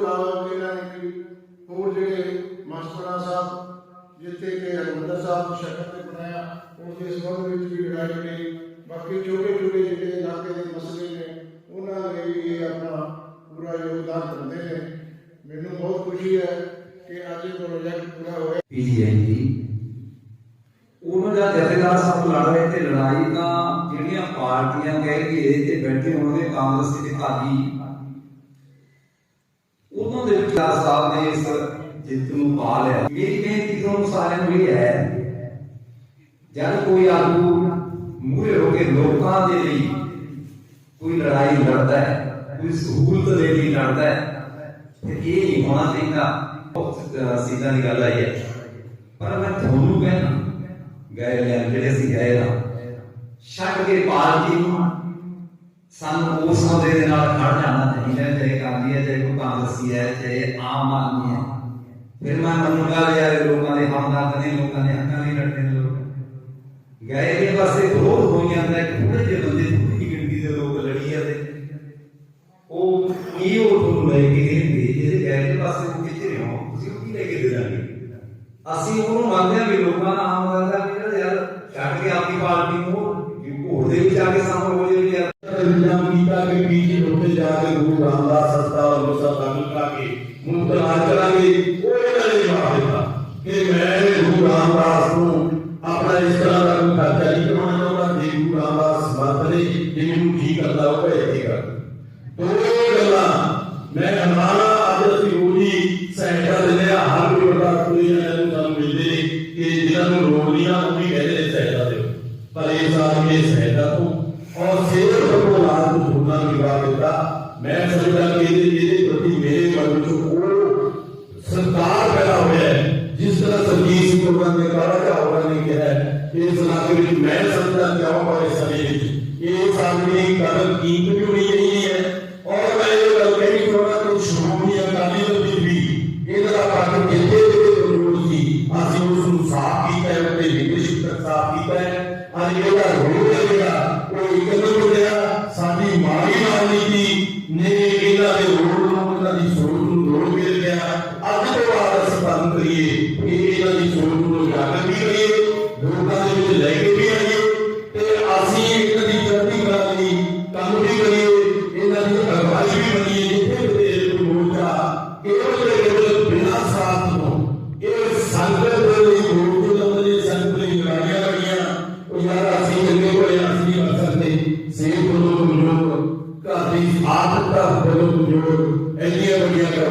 ਇਲਾਵਾ ਵੀ ਇਹਨਾਂ ਨੇ ਕੋਈ ਹੋਰ ਜਿਹੜੇ ਮਸਤਰਾ ਸਾਹਿਬ, ਜਿੱਥੇ ਕਿ ਹਰਿਮੰਦਰ ਸਾਹਿਬ ਨੂੰ ਤੇ ਬਣਾਇਆ, ਉਸ ਦੇ ਸੰਬੰਧ ਵਿੱਚ ਵੀ ਲੜਾਈ ਲੜੀ ਬਾਕੀ ਛੋਟੇ ਛੋਟੇ ਜਿਹੜੇ ਇਲਾਕੇ ਦੇ ਮਸਲੇ ਨੇ, ਉਹਨਾਂ ਲਈ ਵੀ ਇਹ ਆਪਣਾ ਪੂਰਾ ਯੋਗਦਾਨ ਦਿੰਦੇ ਨੇ। ਮੈਨੂੰ ਬਹੁਤ ਖੁਸ਼ੀ ਹੈ ਕਿ ਅੱਜ ਇਹ ਪ੍ਰੋਜੈਕਟ ਪੂਰਾ ਹੋਇਆ। ਪੀਜੀਆਈ ਦੀ ਉਹਨਾਂ ਦਾ ਜਥੇਦਾਰ ਸਾਹਿਬ ਲੜ ਰਹੇ ਤੇ ਲੜਾਈ ਤਾਂ ਜਿਹੜੀਆਂ ਪਾਰਟੀਆਂ ਕਹਿ ਕੇ ਤੇ ਬੈਠੇ ਹੋਣਗੇ ਕਾਂਗਰਸ ਤੇ ਅਕਾਲੀ ਉਹਨਾਂ ਦੇ ਵਿਚਾਰ ਸਾਹਿਬ ਨੇ ਇਸ ਜਿੱਤ ਨੂੰ ਪਾ ਲਿਆ। ਮੇਰੀ ਬੇਨਤੀ ਤੁਹਾਨੂੰ ਸਾਰਿਆਂ ਨੂੰ ਇਹ ਹੈ, ਜਦ ਕੋਈ ਆਗੂ ਮੂਹਰੇ ਹੋ ਕੇ ਲੋਕਾਂ ਦੇ ਲਈ ਕੋਈ ਲੜਾਈ ਲੜਦਾ ਹੈ, ਕੋਈ ਸਹੂਲਤ ਦੇ ਲਈ ਲੜਦਾ ਹੈ, ਤੇ ਇਹ ਨਹੀਂ ਹੋਣਾ ਚਾਹੀਦਾ। ਬਹੁਤ ਸਿੱਧਾ ਦੀ ਗੱਲ ਆਈ ਹੈ। ਪਰ ਮੈਂ ਤੁਹਾਨੂੰ ਕਹਿਣਾ, ਗਏ ਜਿਹੜੇ ਅਸੀਂ ਗਏ ਨਾ, ਛੱਡ ਕੇ ਪਾਰਟੀ ਨੂੰ ਸਾਨੂੰ ਉਸ ਸੌਦੇ ਦੇ ਨਾਲ ਖੜ ਜਾਣਾ ਚਾਹੀਦਾ ਹੈ, ਚਾਹੇ ਹੈ, ਚਾਹੇ ਕੋਈ ਕਾਂਗਰਸੀ ਹੈ, ਚਾਹੇ ਆਮ ਆਦਮੀ ਹੈ। ਫਿਰ ਮੈਂ ਮੰਨੂਗਾ ਯਾਰ ਲੋਕਾਂ ਦੇ ਹਮਦਰਦ ਨੇ ਲੋਕਾਂ ਦੇ ਹੱਕਾਂ ਲਈ ਲੜਦੇ ਨੇ ਲੋਕ। ਗਏ ਦੇ ਪਾਸੇ ਵਿਰੋਧ ਹੋ ਜਾਂਦਾ ਕਿ ਥੋੜੇ ਜਿਹੇ ਬੰਦੇ ਥੋੜੀ ਗਿਣਤੀ ਦੇ ਲੋਕ ਲੜੀ ਜਾਂਦੇ। ਉਹ ਕੀ ਉਹ ਤੁਹਾਨੂੰ ਲੈ ਕੇ ਗਏ ਜਿਹਦੇ ਗਏ ਦੇ ਪਾਸੇ ਉਹ ਕਿੱਥੇ ਰਹੇ ਹੋ ਤੁਸੀਂ ਉਹ ਕੀ ਲੈ ਕੇ ਦੇ ਅਸੀਂ ਉਹਨੂੰ ਮੰਨਦੇ ਹਾਂ ਵੀ ਲੋਕਾਂ ਦਾ ਆਮ ਕਰਦਾ ਵੀ ਜਿਹੜਾ ਯਾਰ, ਛੱਡ ਕੇ ਆਪਣੀ ਪਾਰਟੀ ਨੂੰ ਘੋੜ ਦੇ ਵਿੱਚ ਆ ਕੇ ਸਾਹਮਣੇ ਹੋ। ਜਾਵੇ ਇੰਤਜ਼ਾਮ ਕੀਤਾ ਕਿ ਪੀਜੀ ਉੱਤੇ ਜਾ ਕੇ ਗੁਰੂ ਰਾਮਦਾਸ ਹਸਪਤਾਲ ਅੰਮ੍ਰਿਤਸਰ ਦਾਖਲ ਕਰਾ ਕੇ ਮੁੰਤਲਾ ਕਰਾਂਗੇ, ਉਹ ਇਹਨਾਂ ਨੇ ਜਵਾਬ ਦਿੱਤਾ ਕਿ ਮੈਂ ਗੁਰੂ ਰਾਮਦਾਸ ਨੂੰ ਆਪਣਾ ਇਸ ਤਰ੍ਹਾਂ ਦਾ ਕੋਈ ਖਰਚਾ ਨਹੀਂ ਕਰਾਉਣਾ ਚਾਹੁੰਦਾ, ਜੇ ਗੁਰੂ ਰਾਮਦਾਸ ਵਰਤਦੇ ਜੇ ਮੈਨੂੰ ਠੀਕ ਕਰਦਾ ਉਹ ਭੇਜ ਕਰ ਦੋ ਗੱਲਾਂ, ਮੈਂ ਹਮਾਰਾ ਅੱਜ ਅਸੀਂ ਰੋਜੀ ਸਹਾਇਤਾ ਦਿੰਦੇ ਆ ਹਰ ਕੋਈ ਵੱਡਾ ਕੋਈ ਇਹਨਾਂ ਨੂੰ ਸਾਨੂੰ ਮਿਲਦੇ ਨੇ ਕਿ ਜਿਹਨਾਂ ਨੂੰ ਲੋੜ ਨਹੀਂ ਆ, ਉਹ ਵੀ ਕਹਿੰਦੇ ਨੇ ਸਹਾਇਤਾ ਦਿਓ ਪਰ ਇਹ ਸਾਲ ਇਹ ਸਹਾਇਤਾ ਤੋਂ ਆਉਣ ਵਾਲੇ ਸਮੇਂ ਵਿੱਚ। ਇਹ ਸਾਡੀ ਕਦਰ ਕੀਮਤ ਵੀ ਹੋਣੀ ਚਾਹੀਦੀ ਹੈ। ਔਰ ਮੈਂ ਇਹ ਗੱਲ ਕਹਿਣੀ ਚਾਹੁੰਦਾ ਕਿ ਸ਼੍ਰੋਮਣੀ ਅਕਾਲੀ ਇਹਦਾ ਦਾ ਜਿੱਥੇ ਜਿੱਥੇ ਜ਼ਰੂਰ ਸੀ ਅਸੀਂ ਉਸ ਨੂੰ ਸਾਫ਼ ਕੀਤਾ ਹੈ, ਉਹਦੇ ਲੀਡਰਸ਼ਿਪ ਤੱਕ ਸਾਫ਼ ਕੀਤਾ ਹੈ। ਅੱਜ ਇਹਦਾ ਰੋਲ ਹੈ ਜਿਹੜਾ, ਉਹ ਇੱਕ ਨੰਬਰ ਸਾਡੀ ਮਾੜੀ ਰਾਜਨੀਤੀ ਨੇ ਇਹਨਾਂ ਦੇ ਰੋਲ ਨੂੰ ਇਹਨਾਂ ਦੀ ਸੋਚ ਨੂੰ ਰੋਲ ਮਿਲ ਗਿਆ ਅੱਜ ਤੋਂ ਬਾਅਦ ਅਸੀਂ ਕੰਮ ਕਰੀਏ ਕਿ ਇਹਨਾਂ ਦੀ ਸੋਚ ਨੂੰ ਉਜਾਗਰ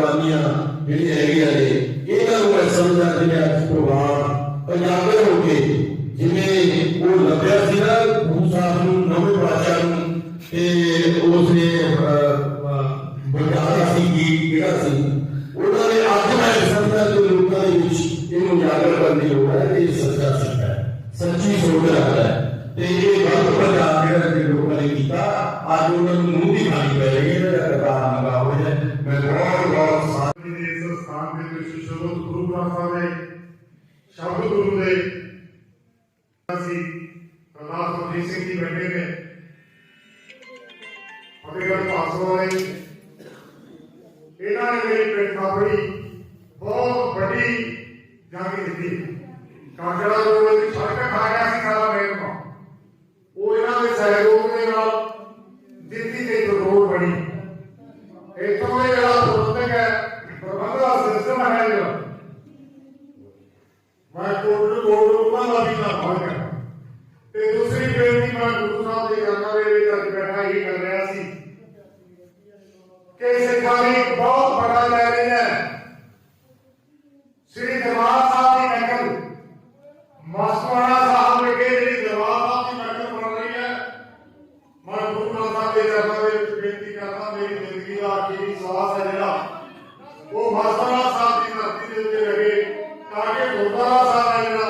ਵੱਡੀਆਂ ਜਿਹੜੀਆਂ ਹੈਗੀਆਂ ਨੇ ਇਹਨਾਂ ਨੂੰ ਮੈਂ ਸਮਝਦਾ ਜਿਵੇਂ ਅੱਜ ਪੰਜਾਬੇ ਹੋ ਕੇ ਜਿਵੇਂ ਉਹ ਲੱਭਿਆ ਸੀ ਨਾ ਗੁਰੂ ਨੂੰ, ਨਵੇਂ ਪਾਤਸ਼ਾਹ ਨੂੰ, ਤੇ ਉਸਨੇ ਬਜਾਇਆ ਸੀ ਕੀ ਕਿਹੜਾ ਸੀ। ਉਹਨਾਂ ਨੇ ਅੱਜ ਮੈਂ ਸਮਝਦਾ ਕਿ ਲੋਕਾਂ ਦੇ ਵਿੱਚ ਇਹਨੂੰ ਉਜਾਗਰ ਕਰਨ ਦੀ ਲੋੜ ਹੈ, ਇਹ ਸੱਚਾ ਸਿੱਖ ਹੈ, ਸੱਚੀ ਸੋਚ ਰੱਖਦਾ ਹੈ। ਤੇ ਇਹ ਗਲਤ ਪ੍ਰਚਾਰ ਜਿਹੜਾ ਲੋਕਾਂ ਨੇ ਕੀਤਾ, ਅੱਜ ਉਹਨਾਂ ਨੂੰ ਮੂੰਹ ਦੀ ਖਾਣੀ ਪੈ ਰਹੀ ਹੈ। ਪ੍ਰਤਾਪ ਸਿੰਘ ਜੀ ਬੈਠੇ ਨੇ ਫਤਿਹਗੜ੍ਹ ਪਾਸੋਂ ਵਾਲੇ। ਇਹਨਾਂ ਨੇ ਮੇਰੀ ਪਿੰਡ ਥਾਪੜੀ ਬਹੁਤ ਵੱਡੀ ਜੰਗ ਜਿੱਤੀ ਕਾਂਗੜਾ ਰੋਡ ਵਿੱਚ ਸੜਕ ਖਾ ਗਿਆ ਸੀ ਸਾਰਾ ਮੇਰ ਤੋਂ ਉਹ ਇਹਨਾਂ ਦੇ ਸਹਿਯੋਗ ਦੇ ਨਾਲ ਦਿੱਤੀ ਤੇ ਇੱਕ ਰੋਡ ਬਣੀ ਇੱਥੋਂ ਦੇ ਜਿਹੜਾ ਪ੍ਰਬੰਧਕ ਹੈ ਪ੍ਰਬੰਧਕ ਦਾ ਸਿਸਟਮ ਹੈ ਜਿਹੜਾ ਮੈਂ ਕੋਟ ਨੂੰ ਕੋਟ ਨੂੰ ਉਹਨਾਂ ਦਾ ਵੀ ਨਾ ਭਾਗ ਤੇ ਦੂਸਰੀ ਬੇਨਤੀ ਮੈਂ ਗੁਰੂ ਸਾਹਿਬ ਦੇ ਚਰਨਾਂ ਦੇ ਵਿੱਚ ਅੱਜ ਬੈਠਾ ਹੀ ਕਰ ਰਿਹਾ ਸੀ ਕਿ ਸਿੱਖਾਂ ਲਈ ਇੱਕ ਬਹੁਤ ਬੜਾ ਚੈਲੰਜ ਹੈ ਸ੍ਰੀ ਦਰਬਾਰ ਸਾਹਿਬ ਦੀ ਨਕਲ ਮਸਤਵਾੜਾ ਸਾਹਿਬ ਵਿਖੇ ਜਿਹੜੀ ਦਰਬਾਰ ਸਾਹਿਬ ਦੀ ਨਕਲ ਬਣ ਰਹੀ ਹੈ ਮੈਂ ਗੁਰੂ ਗ੍ਰੰਥ ਸਾਹਿਬ ਦੇ ਚਰਨਾਂ ਦੇ ਵਿੱਚ ਬੇਨਤੀ ਕਰਦਾ ਮੇਰੀ ਜ਼ਿੰਦਗੀ ਦਾ ਆਖਰੀ ਸਵਾਸ ਹੈ ਜਿਹੜਾ ਉਹ ਮਸਤਵਾੜਾ ਸਾਹਿਬ ਦੀ ਧਰਤੀ ਦੇ ਉੱਤੇ ਰਹੇ ਤਾਂ ਕਿ ਗੁਰਦੁਆਰਾ ਸਾਹਿਬ ਹੈ ਜਿਹੜਾ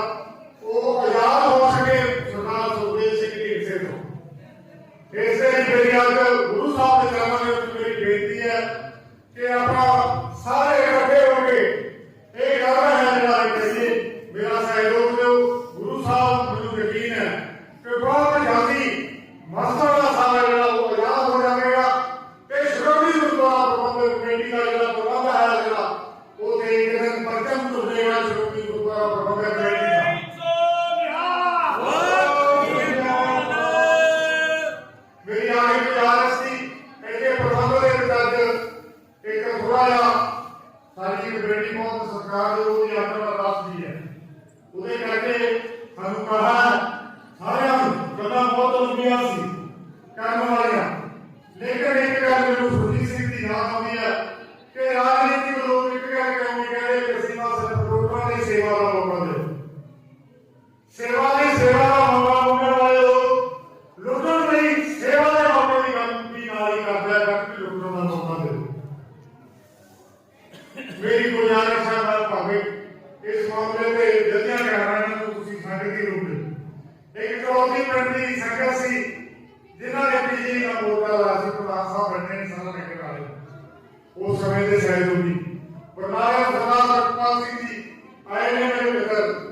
ਉਹ ਆਜ਼ਾਦ ਹੋ ਸਕੇ ਸਰਦਾਰ ਸੁਖਦੇਵ ਸਿੰਘ ਢੀਂਡਸੇ ਤੋਂ ਇਸੇ ਲਈ ਮੇਰੀ ਅੱਜ ਗੁਰੂ ਸਾਹਿਬ ਦੇ ਚਰਨਾਂ ਦੇ ਵਿੱਚ ਮੇਰੀ ਬੇਨਤੀ ਹੈ ਕਿ ਆਪਾਂ ਸਾਰੇ ਇਕੱਠੇ ਹੋ ਕੇ ਇਹ ਕੰਮ ਹੈ ਜਿਹੜਾ ਇਹ ਕਰੀਏ ਮੇਰਾ ਸਹਿਯੋਗ ਦਿਓ ਪਿੰਡ ਦੀ ਸੰਗਤ ਸੀ ਜਿਨ੍ਹਾਂ ਨੇ ਪੀਜੀ ਦਾ ਮੋਰਚਾ ਲਾਇਆ ਸੀ ਪ੍ਰਧਾਨ ਸਾਹਿਬ ਬੰਨੇ ਸਾਰਾ ਲੱਗਣ ਵਾਲੇ ਉਸ ਸਮੇਂ ਬਰਨਾਲਾ ਸਰਦਾਰ ਸਤਪਾਲ ਸਿੰਘ ਜੀ ਆਏ ਨੇ ਮੇਰੇ ਮਿੱਤਰ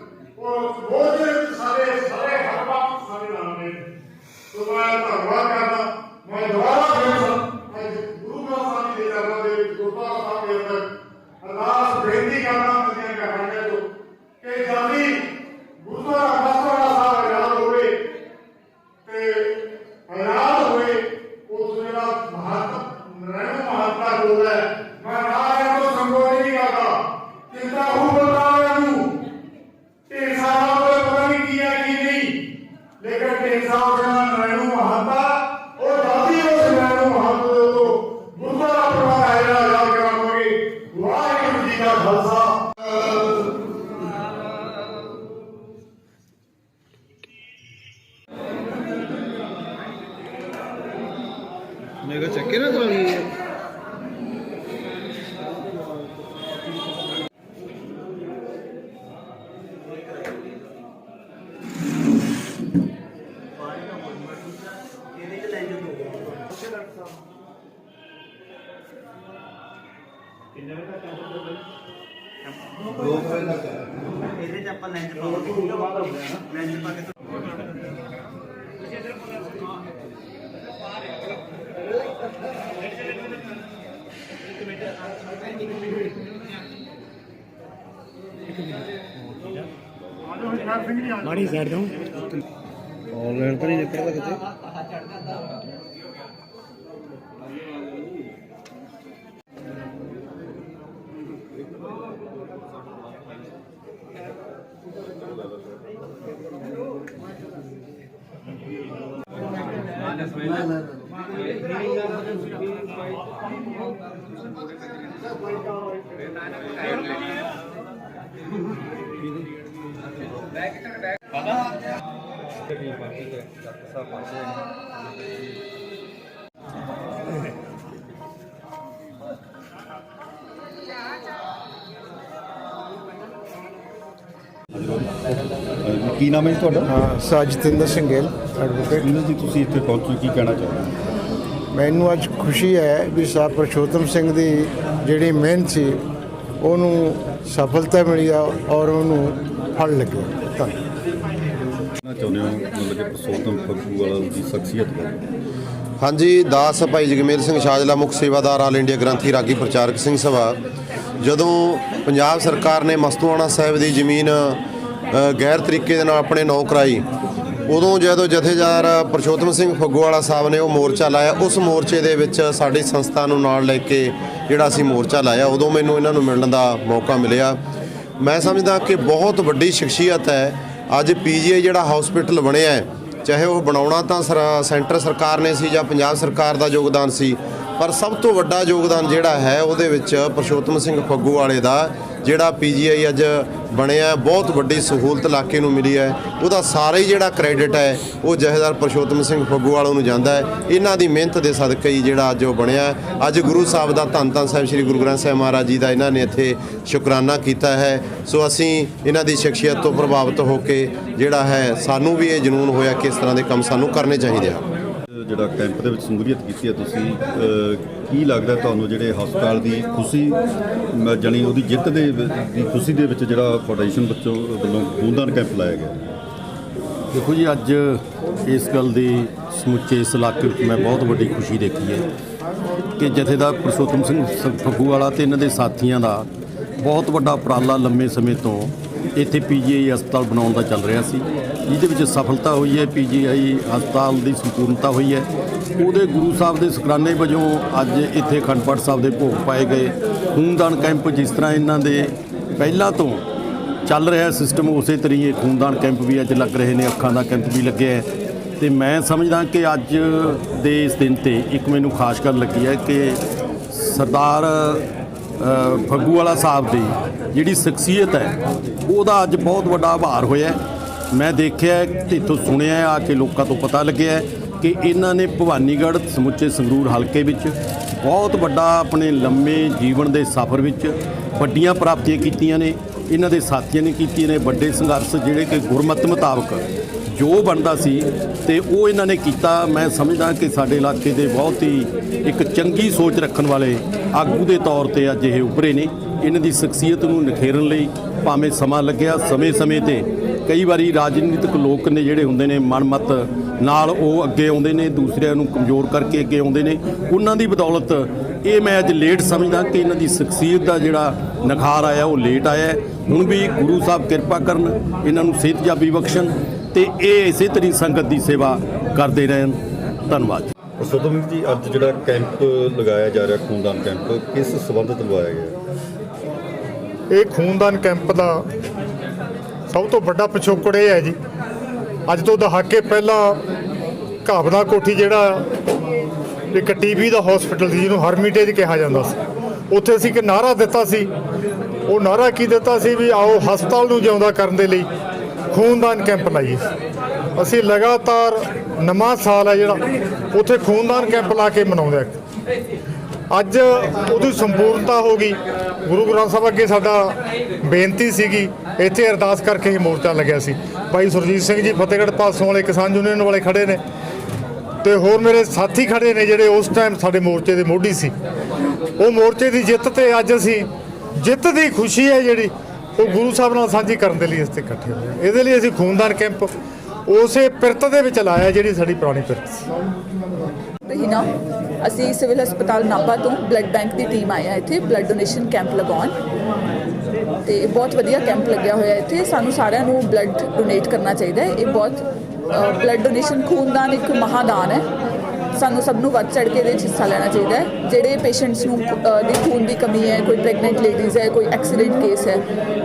ਮੈਂ ਕਿਹਾ ਚੱਕੇ ਨਾ ਕਰਾਉਣੀ ਹੈ ਇਹਦੇ ਚ ਆਪਾਂ ਲੈਂਜ ਪਾਵਾਂਗੇ ਲੈਂਜ ਪਾ ਕੇ ਮਾੜੀ ਸਾਈਡ ਤੋਂ। ਆਨਲਾਈਨ ਤਾਂ ਨਹੀਂ ਨਿਕਲਦਾ ਕਿਤੇ। ਕੀ ਨਾਮ ਹੈ ਜੀ ਤੁਹਾਡਾ? ਹਾਂ ਸਾਜਤਿੰਦਰ ਸਿੰਘ ਗਿੱਲ ਐਡਵੋਕੇਟ ਵੀਰ ਜੀ ਤੁਸੀਂ ਇੱਥੇ ਪਹੁੰਚੇ ਕੀ ਕਹਿਣਾ ਚਾਹੁੰਦੇ ਹੋ? ਮੈਨੂੰ ਅੱਜ ਖੁਸ਼ੀ ਹੈ ਵੀ ਸਾਹਿਬ ਪ੍ਰਸ਼ੋਤਮ ਸਿੰਘ ਦੀ ਜਿਹੜੀ ਮਿਹਨਤ ਸੀ ਉਹਨੂੰ ਸਫਲਤਾ ਮਿਲੀ ਆ ਔਰ ਉਹਨੂੰ ਫਲ ਲੱਗਿਆ ਧੰਨਵਾਦ। ਕਹਿਣਾ ਚਾਹੁੰਦੇ ਹੋ? ਮਤਲਬ ਕਿ ਪ੍ਰਸੋਤਮ ਫੱਗੂ ਵਾਲਾ ਦੀ ਸ਼ਖਸੀਅਤ ਹਾਂਜੀ, ਦਾਸ ਭਾਈ ਜਗਮੇਲ ਸਿੰਘ ਸ਼ਾਜਲਾ ਮੁੱਖ ਸੇਵਾਦਾਰ ਆਲ ਇੰਡੀਆ ਗ੍ਰੰਥੀ ਰਾਗੀ ਪ੍ਰਚਾਰਕ ਸਿੰਘ ਸਭਾ। ਜਦੋਂ ਪੰਜਾਬ ਸਰਕਾਰ ਨੇ ਮਸਤੂਆਣਾ ਸਾਹਿਬ ਦੀ ਜ਼ਮੀਨ ਗੈਰ ਤਰੀਕੇ ਦੇ ਨਾਲ ਆਪਣੇ ਨਾਂ ਕਰਾਈ, ਉਦੋਂ ਜਦੋਂ ਜਥੇਦਾਰ ਪ੍ਰਸ਼ੋਤਮ ਸਿੰਘ ਫੱਗੂਵਾਲਾ ਸਾਹਿਬ ਨੇ ਉਹ ਮੋਰਚਾ ਲਾਇਆ, ਉਸ ਮੋਰਚੇ ਦੇ ਵਿੱਚ ਸਾਡੀ ਸੰਸਥਾ ਨੂੰ ਨਾਲ ਲੈ ਕੇ ਜਿਹੜਾ ਅਸੀਂ ਮੋਰਚਾ ਲਾਇਆ, ਉਦੋਂ ਮੈਨੂੰ ਇਹਨਾਂ ਨੂੰ ਮਿਲਣ ਦਾ ਮੌਕਾ ਮਿਲਿਆ। ਮੈਂ ਸਮਝਦਾ ਕਿ ਬਹੁਤ ਵੱਡੀ ਸ਼ਖਸੀਅਤ ਹੈ ਅੱਜ ਪੀਜੀਆਈ ਜਿਹੜਾ ਹਸਪੀਟਲ ਬਣਿਆ ਹੈ, ਚਾਹੇ ਉਹ ਬਣਾਉਣਾ ਤਾਂ ਸਰ- ਸੈਂਟਰ ਸਰਕਾਰ ਨੇ ਸੀ ਜਾਂ ਪੰਜਾਬ ਸਰਕਾਰ ਦਾ ਯੋਗਦਾਨ ਸੀ, ਪਰ ਸਭ ਤੋਂ ਵੱਡਾ ਯੋਗਦਾਨ ਜਿਹੜਾ ਹੈ ਉਹਦੇ ਵਿੱਚ ਪਰਸ਼ੋਤਮ ਸਿੰਘ ਫੱਗੂ ਵਾਲੇ ਦਾ ਜਿਹੜਾ ਪੀਜੀਆਈ ਅੱਜ ਬਣਿਆ ਬਹੁਤ ਵੱਡੀ ਸਹੂਲਤ ਇਲਾਕੇ ਨੂੰ ਮਿਲੀ ਹੈ। ਉਹਦਾ ਸਾਰਾ ਹੀ ਜਿਹੜਾ ਕ੍ਰੈਡਿਟ ਹੈ, ਉਹ ਜਹੇਦਾਰ ਪਰਸ਼ੋਤਮ ਸਿੰਘ ਫੱਗੂ ਵਾਲੋਂ ਨੂੰ ਜਾਂਦਾ ਹੈ। ਇਹਨਾਂ ਦੀ ਮਿਹਨਤ ਦੇ ਸਦਕੇ ਹੀ ਜਿਹੜਾ ਅੱਜ ਉਹ ਬਣਿਆ ਅੱਜ ਗੁਰੂ ਸਾਹਿਬ ਦਾ ਧੰਨ ਧੰਨ ਸਾਹਿਬ, ਸ੍ਰੀ ਗੁਰੂ ਗ੍ਰੰਥ ਸਾਹਿਬ ਮਹਾਰਾਜ ਜੀ ਦਾ ਇਹਨਾਂ ਨੇ ਇੱਥੇ ਸ਼ੁਕਰਾਨਾ ਕੀਤਾ ਹੈ। ਸੋ ਅਸੀਂ ਇਹਨਾਂ ਦੀ ਸ਼ਖਸੀਅਤ ਤੋਂ ਪ੍ਰਭਾਵਿਤ ਹੋ ਕੇ ਜਿਹੜਾ ਹੈ, ਸਾਨੂੰ ਵੀ ਇਹ ਜਨੂਨ ਹੋਇਆ ਕਿ ਇਸ ਤਰ੍ਹਾਂ ਦੇ ਕੰਮ ਸਾਨੂੰ ਕਰਨੇ ਚਾਹੀਦੇ ਆ ਜਿਹੜਾ ਕੈਂਪ ਦੇ ਵਿੱਚ ਸਮੂਲੀਅਤ ਕੀਤੀ ਹੈ ਤੁਸੀਂ ਕੀ ਲੱਗਦਾ ਤੁਹਾਨੂੰ ਜਿਹੜੇ ਹਸਪਤਾਲ ਦੀ ਖੁਸ਼ੀ, ਮ- ਜਾਣੀ ਉਹਦੀ ਜਿੱਤ ਦੇ ਦੀ ਖੁਸ਼ੀ ਦੇ ਵਿੱਚ ਜਿਹੜਾ ਫਾਊਂਡੇਸ਼ਨ ਵਿੱਚੋਂ ਵੱਲੋਂ ਖੂਨਦਾਨ ਕੈਂਪ ਲਾਇਆ ਗਿਆ? ਦੇਖੋ ਜੀ, ਅੱਜ ਇਸ ਗੱਲ ਦੀ ਸਮੁੱਚੇ ਇਸ ਇਲਾਕੇ ਵਿੱਚ ਮੈਂ ਬਹੁਤ ਵੱਡੀ ਖੁਸ਼ੀ ਦੇਖੀ ਹੈ ਕਿ ਜਥੇਦਾਰ ਪ੍ਰਸੋਤਮ ਸਿੰਘ ਫੱਗੂ ਵਾਲਾ ਤੇ ਇਹਨਾਂ ਦੇ ਸਾਥੀਆਂ ਦਾ ਬਹੁਤ ਵੱਡਾ ਉਪਰਾਲਾ ਲੰਮੇ ਸਮੇਂ ਤੋਂ ਇੱਥੇ ਪੀਜੀਆਈ ਹਸਪਤਾਲ ਬਣਾਉਣ ਦਾ ਚੱਲ ਰਿਹਾ ਸੀ। ਜਿਹਦੇ ਵਿੱਚ ਸਫਲਤਾ ਹੋਈ ਹੈ ਪੀਜੀਆਈ ਹਸਪਤਾਲ ਦੀ ਸੰਪੂਰਨਤਾ ਹੋਈ ਹੈ। ਉਹਦੇ ਗੁਰੂ ਸਾਹਿਬ ਦੇ ਸ਼ੁਕਰਾਨੇ ਵਜੋਂ ਅੱਜ ਇੱਥੇ ਅਖੰਡ ਪਾਠ ਸਾਹਿਬ ਦੇ ਭੋਗ ਪਾਏ ਗਏ। ਖੂਨਦਾਨ ਕੈਂਪ ਜਿਸ ਤਰ੍ਹਾਂ ਇਹਨਾਂ ਦੇ ਪਹਿਲਾਂ ਤੋਂ ਚੱਲ ਰਿਹਾ ਸਿਸਟਮ ਉਸੇ ਤਰੀਕੇ ਖੂਨਦਾਨ ਕੈਂਪ ਵੀ ਅੱਜ ਲੱਗ ਰਹੇ ਨੇ। ਅੱਖਾਂ ਦਾ ਕੈਂਪ ਵੀ ਲੱਗਿਆ ਹੈ। ਤੇ ਮੈਂ ਸਮਝਦਾ ਕਿ ਅੱਜ ਦੇ ਇਸ ਦਿਨ ਤੇ ਇੱਕ ਮੈਨੂੰ ਖਾਸ ਗੱਲ ਲੱਗੀ ਹੈ ਕਿ ਸਰਦਾਰ ਅ, ਫੱਗੂ ਵਾਲਾ ਸਾਹਿਬ ਦੀ ਜਿਹੜੀ ਸ਼ਖਸੀਅਤ ਹੈ, ਉਹਦਾ ਅੱਜ ਬਹੁਤ ਵੱਡਾ ਆਭਾਰ ਹੋਇਆ ਮੈਂ ਦੇਖਿਆ ਹੈ ਤੇ ਇੱਥੋਂ ਸੁਣਿਆ ਆ ਕੇ ਲੋਕਾਂ ਤੋਂ ਪਤਾ ਲੱਗਿਆ ਕਿ ਇਹਨਾਂ ਨੇ ਭਵਾਨੀਗੜ੍ਹ ਸਮੁੱਚੇ ਸੰਗਰੂਰ ਹਲਕੇ ਵਿੱਚ ਬਹੁਤ ਵੱਡਾ ਆਪਣੇ ਲੰਮੇ ਜੀਵਨ ਦੇ ਸਫ਼ਰ ਵਿੱਚ ਵੱਡੀਆਂ ਪ੍ਰਾਪਤੀਆਂ ਕੀਤੀਆਂ ਨੇ। ਇਹਨਾਂ ਦੇ ਸਾਥੀਆਂ ਨੇ ਕੀਤੀਆਂ ਨੇ ਵੱਡੇ ਸੰਘਰਸ਼ ਜਿਹੜੇ ਕਿ ਗੁਰਮਤਿ ਮੁਤਾਬਕ ਜੋ ਬਣਦਾ ਸੀ ਤੇ ਉਹ ਇਹਨਾਂ ਨੇ ਕੀਤਾ। ਮੈਂ ਸਮਝਦਾ ਕਿ ਸਾਡੇ ਇਲਾਕੇ ਦੇ ਬਹੁਤ ਹੀ ਇੱਕ ਚੰਗੀ ਸੋਚ ਰੱਖਣ ਵਾਲੇ ਆਗੂ ਦੇ ਤੌਰ ਤੇ ਅੱਜ ਇਹ ਉਭਰੇ ਨੇ। ਇਹਨਾਂ ਦੀ ਸ਼ਖਸੀਅਤ ਨੂੰ ਨਿਖੇਰਨ ਲਈ ਭਾਵੇਂ ਸਮਾਂ ਲੱਗਿਆ, ਸਮੇਂ-ਸਮੇਂ ਤੇ ਕਈ ਵਾਰੀ ਰਾਜਨੀਤਿਕ ਲੋਕ ਨੇ ਜਿਹੜੇ ਹੁੰਦੇ ਨੇ ਮਨਮਤ ਨਾਲ ਉਹ ਅੱਗੇ ਆਉਂਦੇ ਨੇ, ਦੂਸਰਿਆਂ ਨੂੰ ਕਮਜ਼ੋਰ ਕਰਕੇ ਅੱਗੇ ਆਉਂਦੇ ਨੇ। ਉਹਨਾਂ ਦੀ ਬਦੌਲਤ ਇਹ ਮੈਂ ਅੱਜ ਲੇਟ ਸਮਝਦਾ ਕਿ ਇਹਨਾਂ ਦੀ ਸ਼ਖਸੀਅਤ ਦਾ ਜਿਹੜਾ ਨਿਖਾਰ ਆਇਆ, ਉਹ ਲੇਟ ਆਇਆ ਹੁਣ ਵੀ ਗੁਰੂ ਸਾਹਿਬ ਕਿਰਪਾ ਕਰਨ, ਇਹਨਾਂ ਨੂੰ ਸਿਹਤਯਾਬੀ ਬਖਸ਼ਣ ਤੇ ਇਹ ਇਸੇ ਤਰੀ ਸੰਗਤ ਦੀ ਸੇਵਾ ਕਰਦੇ ਰਹਿਣ। ਧੰਨਵਾਦ ਪੁਰਸ਼ੋਤਮ ਜੀ, ਅੱਜ ਜਿਹੜਾ ਕੈਂਪ ਲਗਾਇਆ ਜਾ ਰਿਹਾ, ਖੂਨਦਾਨ ਕੈਂਪ, ਕਿਸ ਸੰਬੰਧਤ ਲਗਾਇਆ ਗਿਆ? ਇਹ ਖੂਨਦਾਨ ਕੈਂਪ ਦਾ ਸਭ ਤੋਂ ਵੱਡਾ ਪਿਛੋਕੜ ਇਹ ਹੈ ਜੀ। ਅੱਜ ਤੋਂ ਦਹਾਕੇ ਪਹਿਲਾਂ ਘਾਬਨਾ ਕੋਠੀ ਜਿਹੜਾ ਇੱਕ ਟੀਬੀ ਦਾ ਹਸਪੀਟਲ ਸੀ ਜਿਹਨੂੰ ਹਰਮਿਟੇਜ ਕਿਹਾ ਜਾਂਦਾ ਸੀ। ਉੱਥੇ ਅਸੀਂ ਇੱਕ ਨਾਰਾ ਦਿੱਤਾ ਸੀ। ਉਹ ਨਾਰਾ ਕੀ ਦਿੱਤਾ ਸੀ ਵੀ ਆਓ ਹਸਪਤਾਲ ਨੂੰ ਜਿਉਂਦਾ ਕਰਨ ਦੇ ਲਈ ਖੂਨਦਾਨ ਕੈਂਪ ਲਾਈਏ। ਅਸੀਂ ਲਗਾਤਾਰ ਨਵਾਂ ਸਾਲ ਹੈ ਜਿਹੜਾ, ਉੱਥੇ ਖੂਨਦਾਨ ਕੈਂਪ ਲਾ ਕੇ ਮਨਾਉਂਦੇ ਆ ਅੱਜ ਉਹਦੀ ਸੰਪੂਰਨਤਾ ਹੋ ਗਈ। ਗੁਰੂ ਗ੍ਰੰਥ ਸਾਹਿਬ ਅੱਗੇ ਸਾਡਾ ਬੇਨਤੀ ਸੀਗੀ, ਇੱਥੇ ਅਰਦਾਸ ਕਰਕੇ ਹੀ ਮੋਰਚਾ ਲੱਗਿਆ ਸੀ। ਭਾਈ ਸੁਰਜੀਤ ਸਿੰਘ ਜੀ ਫਤਿਹਗੜ੍ਹ ਪਾਸੋਂ ਵਾਲੇ ਕਿਸਾਨ ਯੂਨੀਅਨ ਵਾਲੇ ਖੜੇ ਨੇ ਤੇ ਹੋਰ ਮੇਰੇ ਸਾਥੀ ਖੜੇ ਨੇ ਜਿਹੜੇ ਉਸ ਟਾਈਮ ਸਾਡੇ ਮੋਰਚੇ ਦੇ ਮੋਢੀ ਸੀ। ਉਹ ਮੋਰਚੇ ਦੀ ਜਿੱਤ ਤੇ ਅੱਜ ਅਸੀਂ ਜਿੱਤ ਦੀ ਖੁਸ਼ੀ ਹੈ ਜਿਹੜੀ, ਉਹ ਗੁਰੂ ਸਾਹਿਬ ਨਾਲ ਸਾਂਝੀ ਕਰਨ ਦੇ ਲਈ ਇਸ ਤੇ ਇਕੱਠੇ ਹੋਏ ਇਹਦੇ ਲਈ ਅਸੀਂ ਖੂਨਦਾਨ ਕੈਂਪ ਉਸੇ ਪਿਰਤ ਦੇ ਵਿੱਚ ਲਾਇਆ ਜਿਹੜੀ ਸਾਡੀ ਪੁਰਾਣੀ ਪਿਰਤ ਸੀ। ਹੀ ਅਸੀਂ ਸਿਵਲ ਹਸਪਤਾਲ ਨਾਭਾ ਤੋਂ ਬਲੱਡ ਬੈਂਕ ਦੀ ਟੀਮ ਆਇਆ ਇੱਥੇ, ਬਲੱਡ ਡੋਨੇਸ਼ਨ ਕੈਂਪ ਲਗਾਉਣ। ਤੇ ਬਹੁਤ ਵਧੀਆ ਕੈਂਪ ਲੱਗਿਆ ਹੋਇਆ ਇੱਥੇ, ਸਾਨੂੰ ਸਾਰਿਆਂ ਨੂੰ ਬਲੱਡ ਡੋਨੇਟ ਕਰਨਾ ਚਾਹੀਦਾ ਹੈ। ਇਹ ਬਹੁਤ ਬਲੱਡ ਡੋਨੇਸ਼ਨ ਖੂਨਦਾਨ ਇੱਕ ਮਹਾਦਾਨ ਹੈ। ਸਾਨੂੰ ਸਭ ਨੂੰ ਵੱਧ ਚੜ ਕੇ ਇਹਦੇ 'ਚ ਹਿੱਸਾ ਲੈਣਾ ਚਾਹੀਦਾ ਹੈ। ਜਿਹੜੇ ਪੇਸ਼ੈਂਟਸ ਨੂੰ ਦੀ ਖੂਨ ਦੀ ਕਮੀ ਹੈ ਕੋਈ ਪ੍ਰੈਗਨੈਂਟ ਲੇਡੀਜ਼ ਹੈ ਕੋਈ ਐਕਸੀਡੈਂਟ ਕੇਸ ਹੈ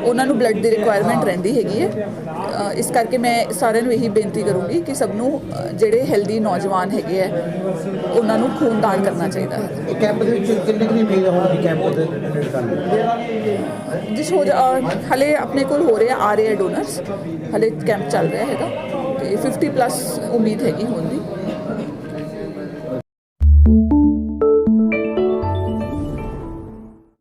ਉਹਨਾਂ ਨੂੰ ਬਲੱਡ ਦੀ ਰਿਕੁਆਇਰਮੈਂਟ ਰਹਿੰਦੀ ਹੈਗੀ ਹੈ। ਇਸ ਕਰਕੇ ਮੈਂ ਸਾਰਿਆਂ ਨੂੰ ਇਹੀ ਬੇਨਤੀ ਕਰੂੰਗੀ ਕਿ ਸਭ ਨੂੰ ਜਿਹੜੇ ਹੈਲਦੀ ਨੌਜਵਾਨ ਹੈਗੇ ਹੈ ਉਹਨਾਂ ਨੂੰ ਖੂਨ ਦਾਨ ਕਰਨਾ ਚਾਹੀਦਾ ਹੈ। ਕੈਂਪ ਦੇ ਵਿੱਚ ਕਿੰਨੇ ਕਿੰਨੀ ਉਮੀਦ ਦੀ ਕੈਂਪ ਦੇ ਜਿਸ ਹੋ ਹਲੇ ਆਪਣੇ ਕੋਲ ਹੋ ਰਿਹਾ ਆ ਰਹੇ ਡੋਨਰਸ ਹਲੇ ਕੈਂਪ ਚੱਲ ਰਿਹਾ ਹੈਗਾ। ਤੇ 50 ਪਲੱਸ ਉਮੀਦ ਹੈਗੀ ਹੋਣ ਦੀ।